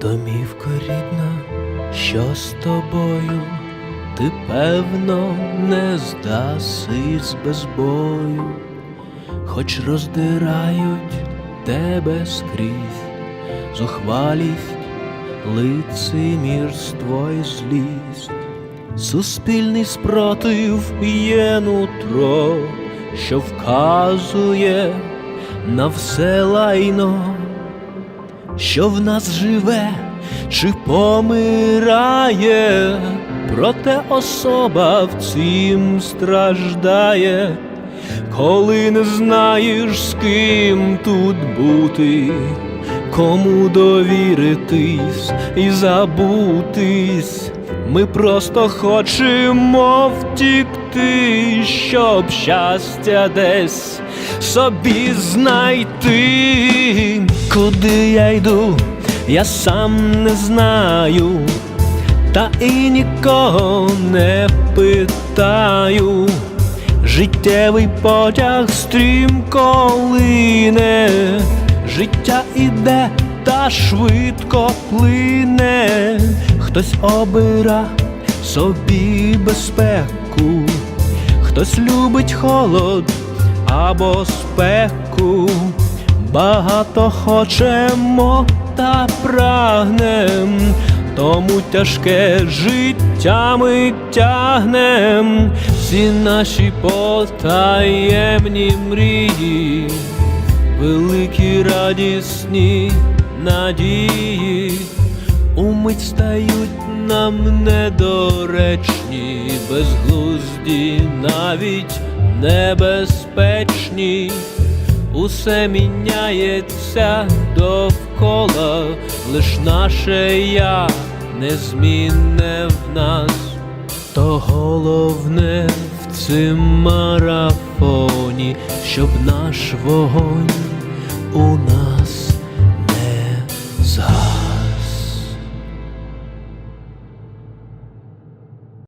Домівко рідна, що з тобою, ти певно не здасись без бою, хоч роздирають тебе скрізь, зухвалість, лицемірство й злість, суспільний спротив є нутро, що вказує на все лайно що в нас живе чи помирає, проте особа в цім страждає, коли не знаєш, з ким тут бути, кому довіритись і забутись. Ми просто хочемо втікти, щоб щастя десь собі знайти. Куди я йду, я сам не знаю, та і нікого не питаю. Життєвий потяг стрімко лине, життя іде та швидко плине, хтось обира собі безпеку, хтось любить холод або спеку, багато хочемо та прагнем, тому тяжке життя ми тягнем, всі наші потаємні мрії, великі радісні надії, умить стають нам недоречні, безглузді навіть небезпечні, усе міняється довкола, лиш наше я незмінне в нас, то головне в цим марафоні, щоб наш вогонь у нас